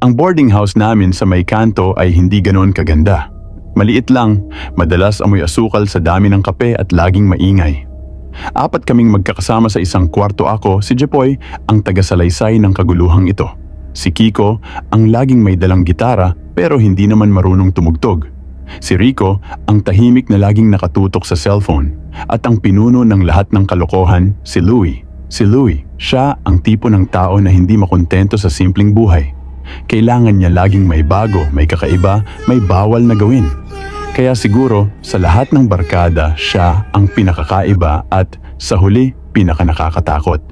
Ang boarding house namin sa may kanto ay hindi ganoon kaganda. Maliit lang, madalas amoy asukal sa dami ng kape at laging maingay. Apat kaming magkakasama sa isang kwarto ako, si Jepoy, ang tagasalaysay ng kaguluhang ito. Si Kiko, ang laging may dalang gitara pero hindi naman marunong tumugtog. Si Rico, ang tahimik na laging nakatutok sa cellphone. At ang pinuno ng lahat ng kalokohan, si Louie. Si Louie, siya ang tipo ng tao na hindi makontento sa simpleng buhay. Kailangan niya laging may bago, may kakaiba, may bawal na gawin. Kaya siguro sa lahat ng barkada, siya ang pinakakaiba at sa huli, pinakanakakatakot.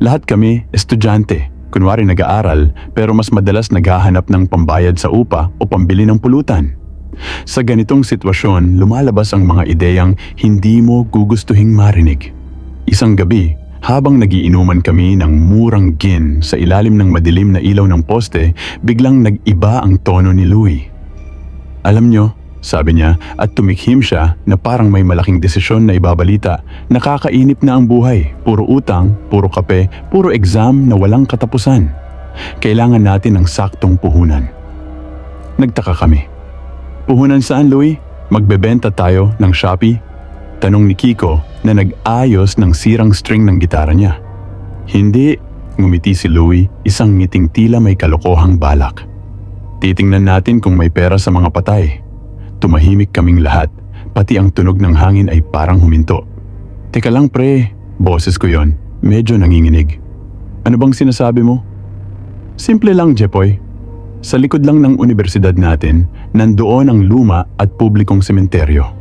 Lahat kami, estudyante, kunwari nag-aaral pero mas madalas naghahanap ng pambayad sa upa o pambili ng pulutan. Sa ganitong sitwasyon, lumalabas ang mga ideyang hindi mo gugustuhing marinig. Isang gabi, habang nagiinuman kami ng murang gin sa ilalim ng madilim na ilaw ng poste, biglang nag-iba ang tono ni Louie. Alam nyo, sabi niya at tumikhim siya na parang may malaking desisyon na ibabalita. Nakakainip na ang buhay. Puro utang, puro kape, puro exam na walang katapusan. Kailangan natin ng saktong puhunan. Nagtaka kami. Puhunan saan, Louie? Magbebenta tayo ng Shopee? Tanong ni Kiko na nag-ayos ng sirang string ng gitara niya. Hindi, ngumiti si Louie, isang ngiting tila may kalokohang balak. Titingnan natin kung may pera sa mga patay. Tumahimik kaming lahat, pati ang tunog ng hangin ay parang huminto. Teka lang pre, boses ko yon, medyo nanginginig. Ano bang sinasabi mo? Simple lang, Jepoy. Sa likod lang ng universidad natin, nandoon ang luma at publikong sementeryo.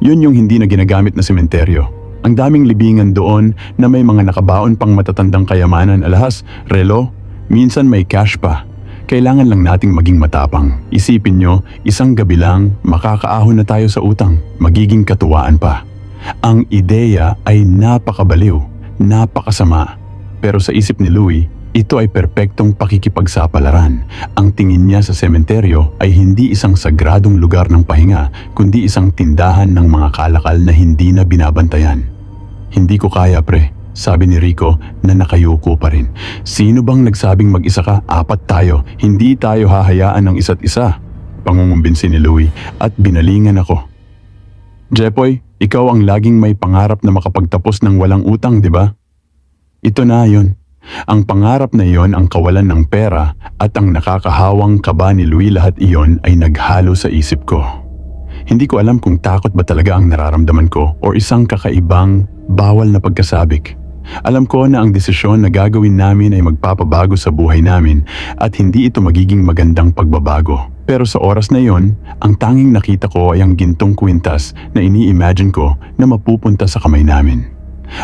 Yun yung hindi na ginagamit na sementeryo. Ang daming libingan doon na may mga nakabaon pang matatandang kayamanan alahas, relo, minsan may cash pa. Kailangan lang nating maging matapang. Isipin nyo, isang gabi lang, makakaahon na tayo sa utang. Magiging katuwaan pa. Ang ideya ay napakabaliw, napakasama. Pero sa isip ni Louie, ito ay perpektong pakikipagsapalaran. Ang tingin niya sa sementeryo ay hindi isang sagradong lugar ng pahinga, kundi isang tindahan ng mga kalakal na hindi na binabantayan. Hindi ko kaya pre, sabi ni Rico na nakayuko pa rin. Sino bang nagsabing mag-isa ka? Apat tayo. Hindi tayo hahayaan ng isa't isa. Pangungumbinsi ni Louie at binalingan ako. Jepoy, ikaw ang laging may pangarap na makapagtapos ng walang utang, di ba? Ito na yon. Ang pangarap na iyon ang kawalan ng pera at ang nakakahawang kaba ni Louie lahat iyon ay naghalo sa isip ko. Hindi ko alam kung takot ba talaga ang nararamdaman ko o isang kakaibang bawal na pagkasabik. Alam ko na ang desisyon na gagawin namin ay magpapabago sa buhay namin at hindi ito magiging magandang pagbabago. Pero sa oras na iyon, ang tanging nakita ko ay ang gintong kwintas na ini-imagine ko na mapupunta sa kamay namin.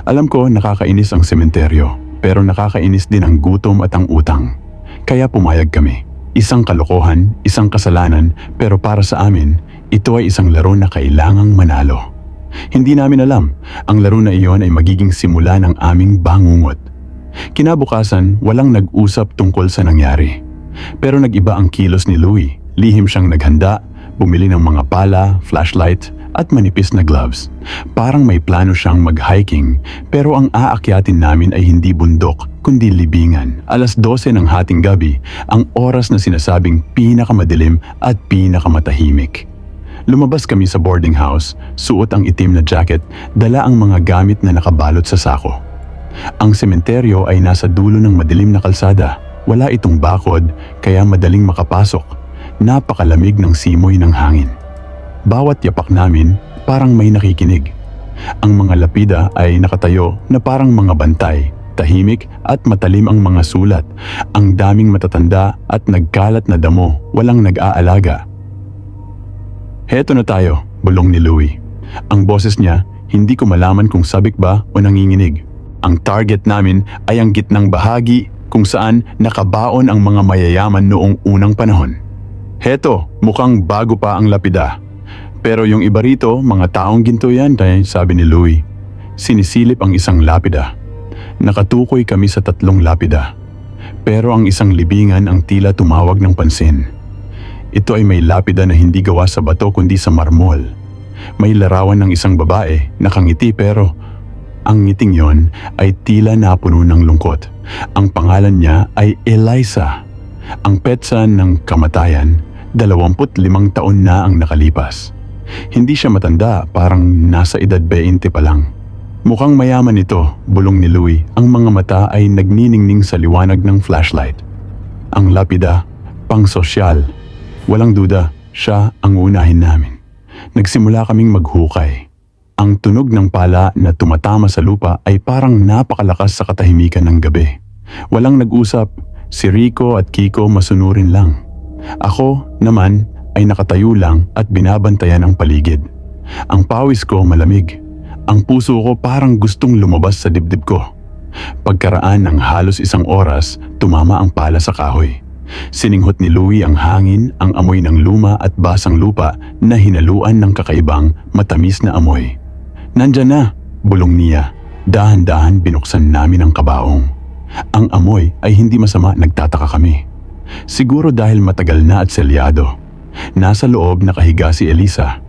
Alam ko nakakainis ang sementeryo, pero nakakainis din ang gutom at ang utang. Kaya pumayag kami. Isang kalokohan, isang kasalanan, pero para sa amin, ito ay isang laro na kailangang manalo. Hindi namin alam, ang laro na iyon ay magiging simula ng aming bangungot. Kinabukasan, walang nag-usap tungkol sa nangyari. Pero nag-iba ang kilos ni Louie. Lihim siyang naghanda, bumili ng mga pala, flashlight, at manipis na gloves. Parang may plano siyang mag-hiking, pero ang aakyatin namin ay hindi bundok, kundi libingan. Alas 12 ng hating gabi, ang oras na sinasabing pinakamadilim at pinakamatahimik. Lumabas kami sa boarding house, suot ang itim na jacket, dala ang mga gamit na nakabalot sa sako. Ang sementeryo ay nasa dulo ng madilim na kalsada. Wala itong bakod, kaya madaling makapasok. Napakalamig ng simoy ng hangin. Bawat yapak namin, parang may nakikinig. Ang mga lapida ay nakatayo na parang mga bantay, tahimik at matalim ang mga sulat. Ang daming matatanda at nagkalat na damo, walang nag-aalaga. Heto na tayo, bulong ni Louie. Ang boses niya, hindi ko malaman kung sabik ba o nanginginig. Ang target namin ay ang gitnang bahagi kung saan nakabaon ang mga mayayaman noong unang panahon. Heto, mukhang bago pa ang lapida. Pero yung iba rito, mga taong ginto yan, tay, sabi ni Louie. Sinisilip ang isang lapida. Nakatukoy kami sa tatlong lapida. Pero ang isang libingan ang tila tumawag ng pansin. Ito ay may lapida na hindi gawa sa bato kundi sa marmol. May larawan ng isang babae, nakangiti pero ang ngiting yon ay tila napuno ng lungkot. Ang pangalan niya ay Eliza. Ang petsa ng kamatayan, 25 taon na ang nakalipas. Hindi siya matanda, parang nasa edad 20 pa lang. Mukhang mayaman ito, bulong ni Louie. Ang mga mata ay nagniningning sa liwanag ng flashlight. Ang lapida, pang sosyal. Walang duda, siya ang unahin namin. Nagsimula kaming maghukay. Ang tunog ng pala na tumatama sa lupa ay parang napakalakas sa katahimikan ng gabi. Walang nag-usap, si Rico at Kiko masunurin lang. Ako, naman, ay nakatayo lang at binabantayan ang paligid. Ang pawis ko malamig. Ang puso ko parang gustong lumabas sa dibdib ko. Pagkaraan ng halos isang oras, tumama ang pala sa kahoy. Sininghot ni Louie ang hangin, ang amoy ng luma at basang lupa na hinaluan ng kakaibang matamis na amoy. Nandyan na, bulong niya. Dahan-dahan binuksan namin ang kabaong. Ang amoy ay hindi masama nagtataka kami. Siguro dahil matagal na at selyado. Nasa loob nakahiga si Elisa.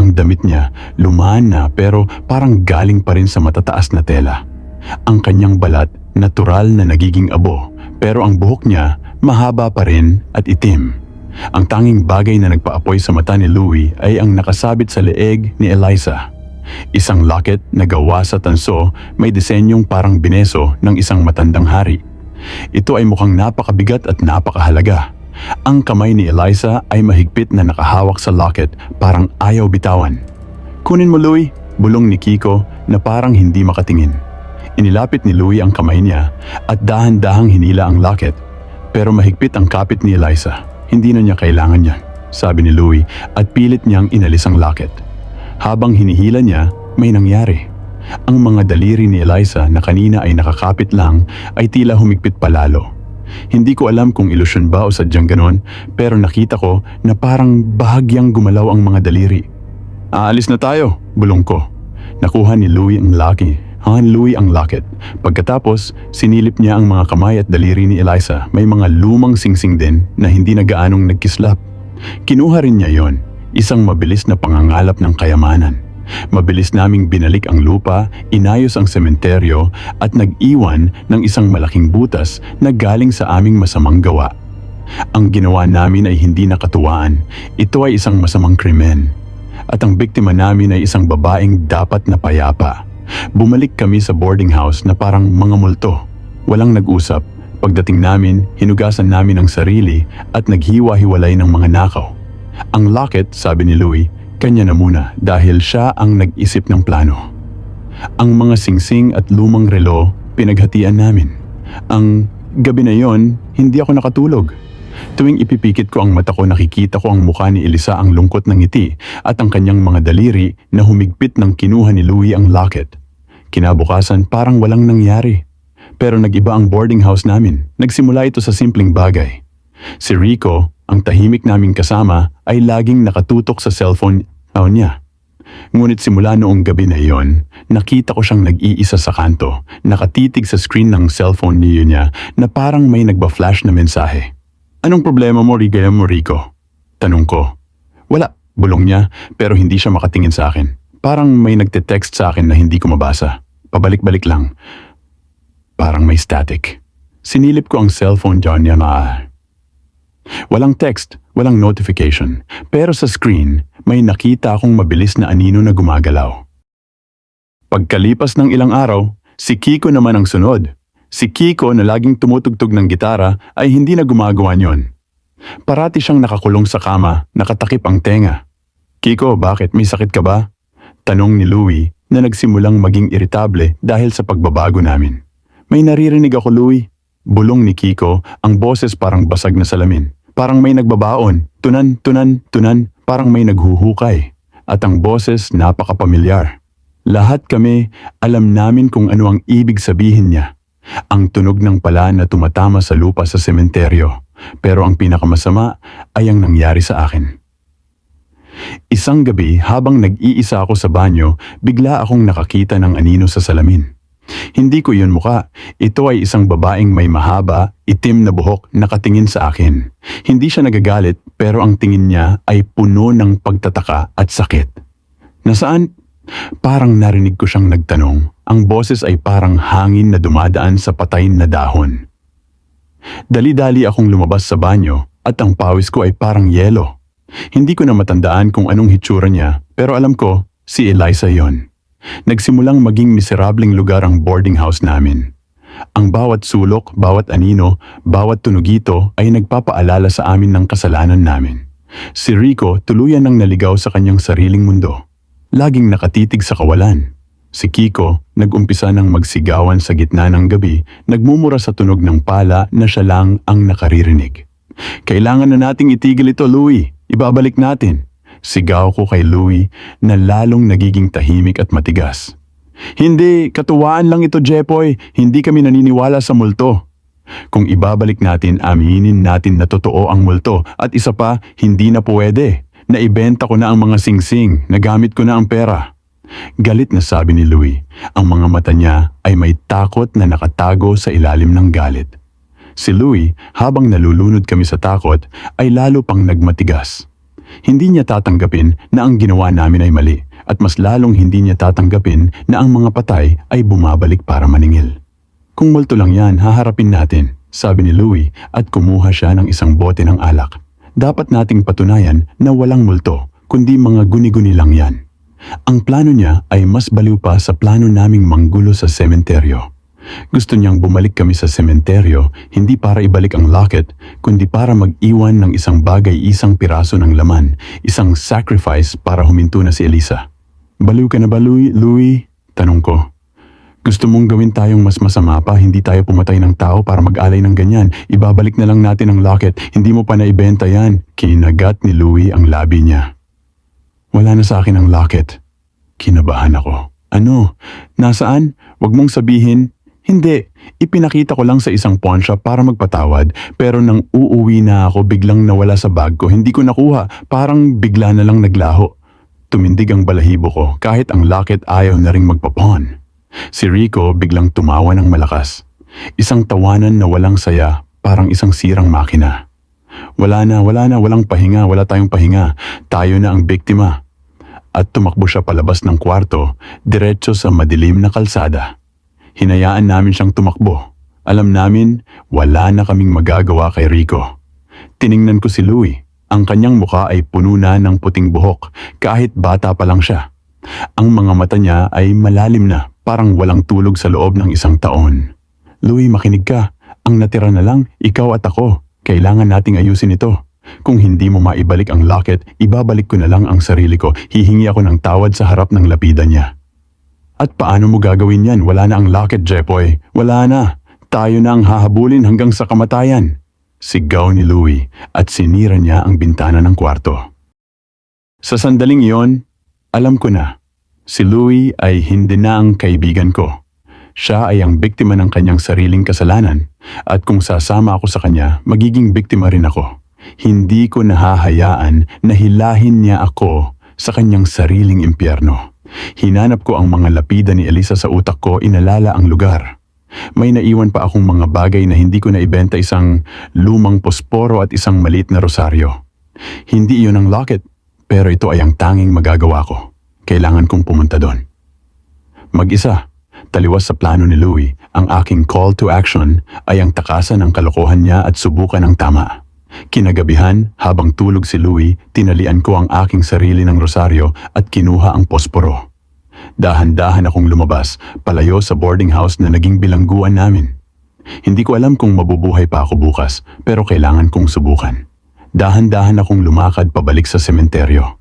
Ang damit niya lumaan na pero parang galing pa rin sa matataas na tela. Ang kanyang balat natural na nagiging abo pero ang buhok niya mahaba pa rin at itim. Ang tanging bagay na nagpaapoy sa mata ni Louie ay ang nakasabit sa leeg ni Eliza. Isang locket na gawa sa tanso may disenyong parang bineso ng isang matandang hari. Ito ay mukhang napakabigat at napakahalaga. Ang kamay ni Eliza ay mahigpit na nakahawak sa locket parang ayaw bitawan. Kunin mo Louie, bulong ni Kiko na parang hindi makatingin. Inilapit ni Louie ang kamay niya at dahan-dahang hinila ang locket. Pero mahigpit ang kapit ni Eliza. Hindi na niya kailangan yan, sabi ni Louie at pilit niyang inalis ang locket. Habang hinihila niya, may nangyari. Ang mga daliri ni Eliza na kanina ay nakakapit lang ay tila humigpit palalo. Hindi ko alam kung ilusyon ba o sadyang ganon, pero nakita ko na parang bahagyang gumalaw ang mga daliri. Aalis na tayo, bulong ko. Nakuha ni Louie ang laki. Han Louie ang locket. Pagkatapos, sinilip niya ang mga kamay at daliri ni Eliza. May mga lumang singsing din na hindi na gaanong nagkislap. Kinuha rin niya yon, isang mabilis na pangangalap ng kayamanan. Mabilis naming binalik ang lupa, inayos ang sementeryo at nag-iwan ng isang malaking butas na galing sa aming masamang gawa. Ang ginawa namin ay hindi nakatuwaan. Ito ay isang masamang krimen. At ang biktima namin ay isang babaeng dapat na payapa. Bumalik kami sa boarding house na parang mga multo. Walang nag-usap. Pagdating namin, hinugasan namin ang sarili at naghiwa-hiwalay ng mga nakaw. Ang locket, sabi ni Louie, kanya na muna dahil siya ang nag-isip ng plano. Ang mga singsing at lumang relo, pinaghatian namin. Ang gabi na yon, hindi ako nakatulog. Tuwing ipipikit ko ang mata ko nakikita ko ang mukha ni Elisa ang lungkot ng ngiti at ang kanyang mga daliri na humigpit ng kinuha ni Louie ang locket. Kinabukasan parang walang nangyari. Pero nag-iba ang boarding house namin. Nagsimula ito sa simpleng bagay. Si Rico, ang tahimik naming kasama, ay laging nakatutok sa cellphone phone niya. Ngunit simula noong gabi na iyon, nakita ko siyang nag-iisa sa kanto, nakatitig sa screen ng cellphone niyo niya na parang may nagba-flash na mensahe. Anong problema mo, Rigaya mo, Rico? Tanong ko. Wala, bulong niya, pero hindi siya makatingin sa akin. Parang may nagte-text sa akin na hindi ko mabasa. Pabalik-balik lang. Parang may static. Sinilip ko ang cellphone dyan niya na Walang text, walang notification, pero sa screen may nakita akong mabilis na anino na gumagalaw. Pagkalipas ng ilang araw, si Kiko naman ang sunod. Si Kiko na laging tumutugtog ng gitara ay hindi na gumagawa niyon. Parati siyang nakakulong sa kama, nakatakip ang tenga. Kiko, bakit? May sakit ka ba? Tanong ni Louie na nagsimulang maging iritable dahil sa pagbabago namin. May naririnig ako, Louie. Bulong ni Kiko, ang boses parang basag na salamin. Parang may nagbabaon, tunan, tunan, tunan, parang may naghuhukay. At ang boses napakapamilyar. Lahat kami alam namin kung ano ang ibig sabihin niya. Ang tunog ng pala na tumatama sa lupa sa sementeryo. Pero ang pinakamasama ay ang nangyari sa akin. Isang gabi habang nag-iisa ako sa banyo, bigla akong nakakita ng anino sa salamin. Hindi ko yun muka. Ito ay isang babaeng may mahaba, itim na buhok nakatingin sa akin. Hindi siya nagagalit pero ang tingin niya ay puno ng pagtataka at sakit. Nasaan? Parang narinig ko siyang nagtanong. Ang boses ay parang hangin na dumadaan sa patay na dahon. Dali-dali akong lumabas sa banyo at ang pawis ko ay parang yelo. Hindi ko na matandaan kung anong hitsura niya pero alam ko si Eliza yon. Nagsimulang maging miserableng lugar ang boarding house namin. Ang bawat sulok, bawat anino, bawat tunugito ay nagpapaalala sa amin ng kasalanan namin. Si Rico tuluyan nang naligaw sa kanyang sariling mundo. Laging nakatitig sa kawalan. Si Kiko nag-umpisa ng magsigawan sa gitna ng gabi, nagmumura sa tunog ng pala na siya lang ang nakaririnig. Kailangan na nating itigil ito, Louie. Ibabalik natin. Sigaw ko kay Louie na lalong nagiging tahimik at matigas. Hindi, katuwaan lang ito, Jepoy. Hindi kami naniniwala sa multo. Kung ibabalik natin, aminin natin na totoo ang multo at isa pa, hindi na pwede. Naibenta ko na ang mga singsing, nagamit ko na ang pera. Galit na sabi ni Louie, ang mga mata niya ay may takot na nakatago sa ilalim ng galit. Si Louie, habang nalulunod kami sa takot, ay lalo pang nagmatigas. Hindi niya tatanggapin na ang ginawa namin ay mali at mas lalong hindi niya tatanggapin na ang mga patay ay bumabalik para maningil. Kung multo lang yan, haharapin natin, sabi ni Louie at kumuha siya ng isang bote ng alak. Dapat nating patunayan na walang multo, kundi mga guni-guni lang yan. Ang plano niya ay mas baliw pa sa plano naming manggulo sa sementeryo. Gusto niyang bumalik kami sa sementeryo, hindi para ibalik ang locket, kundi para mag-iwan ng isang bagay isang piraso ng laman, isang sacrifice para huminto na si Elisa. Baliw ka na ba, Louie? Louie? Tanong ko. Gusto mong gawin tayong mas masama pa, hindi tayo pumatay ng tao para mag-alay ng ganyan. Ibabalik na lang natin ang locket, hindi mo pa naibenta yan. Kinagat ni Louie ang labi niya. Wala na sa akin ang locket. Kinabahan ako. Ano? Nasaan? Huwag mong sabihin. Hindi. Ipinakita ko lang sa isang pawn shop para magpatawad. Pero nang uuwi na ako, biglang nawala sa bag ko. Hindi ko nakuha. Parang bigla na lang naglaho. Tumindig ang balahibo ko kahit ang locket ayaw na ring magpapon. Si Rico biglang tumawa ng malakas. Isang tawanan na walang saya, parang isang sirang makina. Wala na, wala na, walang pahinga, wala tayong pahinga. Tayo na ang biktima. At tumakbo siya palabas ng kwarto, diretso sa madilim na kalsada. Hinayaan namin siyang tumakbo. Alam namin, wala na kaming magagawa kay Rico. Tiningnan ko si Louie. Ang kanyang muka ay puno na ng puting buhok, kahit bata pa lang siya. Ang mga mata niya ay malalim na, parang walang tulog sa loob ng isang taon. Louie, makinig ka. Ang natira na lang, ikaw at ako. Kailangan nating ayusin ito. Kung hindi mo maibalik ang locket, ibabalik ko na lang ang sarili ko. Hihingi ako ng tawad sa harap ng lapida niya. At paano mo gagawin yan? Wala na ang locket, Jepoy. Wala na. Tayo na ang hahabulin hanggang sa kamatayan. Sigaw ni Louie at sinira niya ang bintana ng kwarto. Sa sandaling iyon, alam ko na. Si Louie ay hindi na ang kaibigan ko. Siya ay ang biktima ng kanyang sariling kasalanan at kung sasama ako sa kanya, magiging biktima rin ako. Hindi ko nahahayaan na hilahin niya ako sa kanyang sariling impyerno. Hinanap ko ang mga lapida ni Elisa sa utak ko, inalala ang lugar. May naiwan pa akong mga bagay na hindi ko naibenta isang lumang posporo at isang maliit na rosaryo. Hindi iyon ang locket, pero ito ay ang tanging magagawa ko. Kailangan kong pumunta doon. Mag-isa, taliwas sa plano ni Louie, ang aking call to action ay ang takasan ng kalokohan niya at subukan ang tama. Kinagabihan, habang tulog si Louie, tinalian ko ang aking sarili ng rosaryo at kinuha ang posporo. Dahan-dahan akong lumabas, palayo sa boarding house na naging bilangguan namin. Hindi ko alam kung mabubuhay pa ako bukas, pero kailangan kong subukan. Dahan-dahan akong lumakad pabalik sa sementeryo.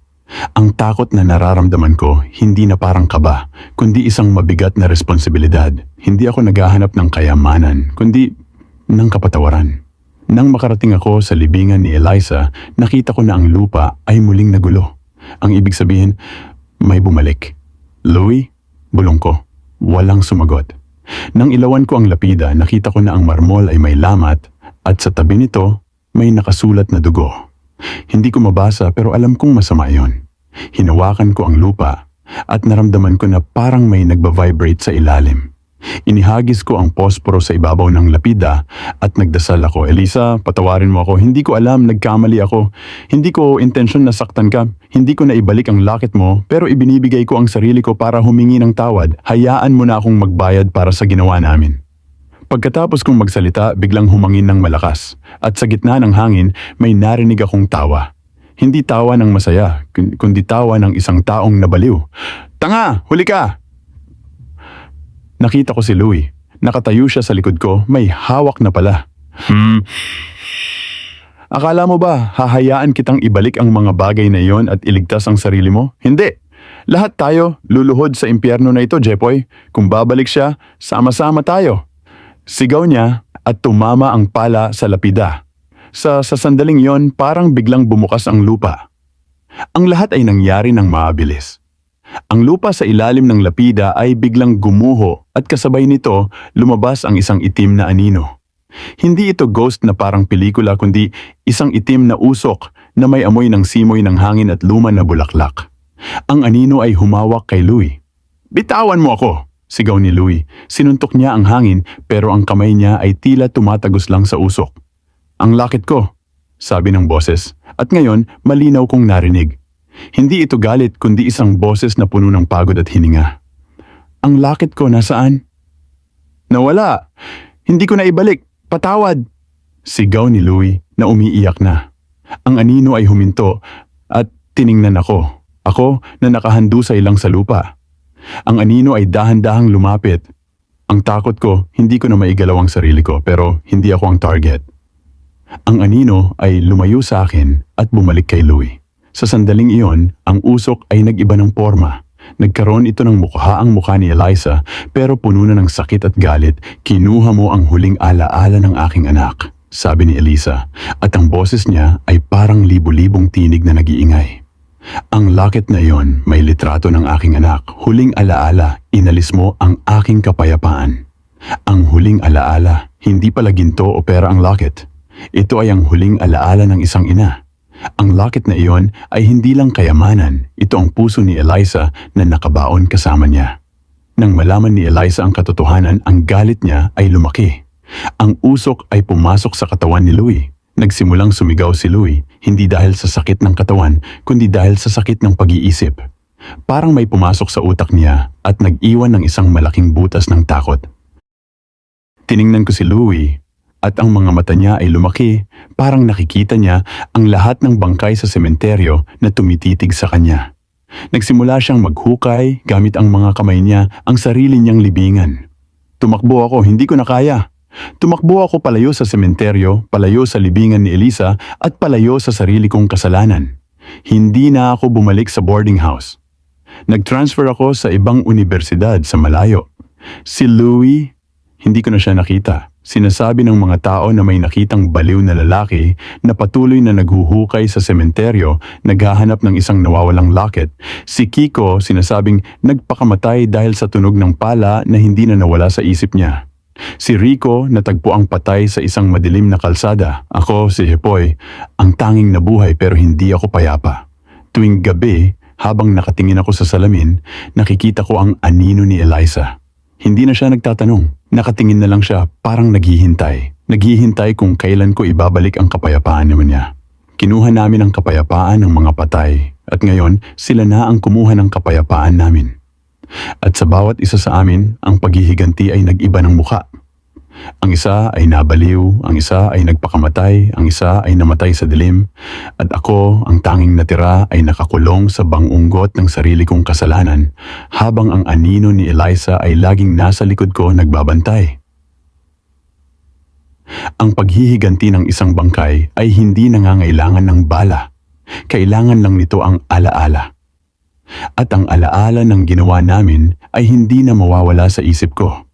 Ang takot na nararamdaman ko, hindi na parang kaba, kundi isang mabigat na responsibilidad. Hindi ako naghahanap ng kayamanan, kundi ng kapatawaran. Nang makarating ako sa libingan ni Eliza, nakita ko na ang lupa ay muling nagulo. Ang ibig sabihin, may bumalik. Louie, bulong ko. Walang sumagot. Nang ilawan ko ang lapida, nakita ko na ang marmol ay may lamat at sa tabi nito may nakasulat na dugo. Hindi ko mabasa pero alam kong masama yon. Hinawakan ko ang lupa at naramdaman ko na parang may nagba-vibrate sa ilalim. Inihagis ko ang posporo sa ibabaw ng lapida at nagdasal ako, Elisa, patawarin mo ako. Hindi ko alam, nagkamali ako. Hindi ko intensyon na saktan ka. Hindi ko na ibalik ang locket mo, pero ibinibigay ko ang sarili ko para humingi ng tawad. Hayaan mo na akong magbayad para sa ginawa namin. Pagkatapos kong magsalita, biglang humangin ng malakas. At sa gitna ng hangin, may narinig akong tawa. Hindi tawa ng masaya, kun- kundi tawa ng isang taong nabaliw. Tanga! Huli ka! Nakita ko si Louie. Nakatayo siya sa likod ko, may hawak na pala. Hmm. Akala mo ba hahayaan kitang ibalik ang mga bagay na iyon at iligtas ang sarili mo? Hindi. Lahat tayo luluhod sa impyerno na ito, Jepoy. Kung babalik siya, sama-sama tayo. Sigaw niya at tumama ang pala sa lapida. Sa, sa sandaling yon, parang biglang bumukas ang lupa. Ang lahat ay nangyari ng maabilis. Ang lupa sa ilalim ng lapida ay biglang gumuho at kasabay nito lumabas ang isang itim na anino. Hindi ito ghost na parang pelikula kundi isang itim na usok na may amoy ng simoy ng hangin at luma na bulaklak. Ang anino ay humawak kay Louie. Bitawan mo ako! Sigaw ni Louie. Sinuntok niya ang hangin pero ang kamay niya ay tila tumatagos lang sa usok. Ang lakit ko, sabi ng boses, at ngayon malinaw kong narinig. Hindi ito galit kundi isang boses na puno ng pagod at hininga. Ang lakit ko nasaan? Nawala. Hindi ko na ibalik. Patawad. Sigaw ni Louie na umiiyak na. Ang anino ay huminto at tiningnan ako. Ako na nakahandusay lang sa lupa. Ang anino ay dahan-dahang lumapit. Ang takot ko, hindi ko na maigalaw ang sarili ko pero hindi ako ang target. Ang anino ay lumayo sa akin at bumalik kay Louie. Sa sandaling iyon, ang usok ay nag-iba ng forma. Nagkaroon ito ng mukha ang mukha ni Eliza pero puno na ng sakit at galit. Kinuha mo ang huling alaala ng aking anak, sabi ni Eliza. At ang boses niya ay parang libu-libong tinig na nag-iingay. Ang locket na iyon may litrato ng aking anak. Huling alaala, inalis mo ang aking kapayapaan. Ang huling alaala, hindi pala ginto o pera ang locket. Ito ay ang huling alaala ng isang ina. Ang locket na iyon ay hindi lang kayamanan, ito ang puso ni Eliza na nakabaon kasama niya. Nang malaman ni Eliza ang katotohanan, ang galit niya ay lumaki. Ang usok ay pumasok sa katawan ni Louie. Nagsimulang sumigaw si Louie, hindi dahil sa sakit ng katawan, kundi dahil sa sakit ng pag-iisip. Parang may pumasok sa utak niya at nag-iwan ng isang malaking butas ng takot. Tiningnan ko si Louie at ang mga mata niya ay lumaki, parang nakikita niya ang lahat ng bangkay sa sementeryo na tumititig sa kanya. Nagsimula siyang maghukay gamit ang mga kamay niya ang sarili niyang libingan. Tumakbo ako, hindi ko na kaya. Tumakbo ako palayo sa sementeryo, palayo sa libingan ni Elisa at palayo sa sarili kong kasalanan. Hindi na ako bumalik sa boarding house. Nag-transfer ako sa ibang universidad sa malayo. Si Louie, hindi ko na siya nakita. Sinasabi ng mga tao na may nakitang baliw na lalaki na patuloy na naghuhukay sa sementeryo, naghahanap ng isang nawawalang locket. Si Kiko sinasabing nagpakamatay dahil sa tunog ng pala na hindi na nawala sa isip niya. Si Rico natagpo ang patay sa isang madilim na kalsada. Ako, si Hepoy, ang tanging nabuhay pero hindi ako payapa. Tuwing gabi, habang nakatingin ako sa salamin, nakikita ko ang anino ni Eliza. Hindi na siya nagtatanong. Nakatingin na lang siya parang naghihintay. Naghihintay kung kailan ko ibabalik ang kapayapaan naman niya. Kinuha namin ang kapayapaan ng mga patay at ngayon sila na ang kumuha ng kapayapaan namin. At sa bawat isa sa amin, ang paghihiganti ay nag-iba ng muka. Ang isa ay nabaliw, ang isa ay nagpakamatay, ang isa ay namatay sa dilim, at ako, ang tanging natira, ay nakakulong sa bangunggot ng sarili kong kasalanan, habang ang anino ni Eliza ay laging nasa likod ko nagbabantay. Ang paghihiganti ng isang bangkay ay hindi nangangailangan ng bala. Kailangan lang nito ang alaala. At ang alaala ng ginawa namin ay hindi na mawawala sa isip ko.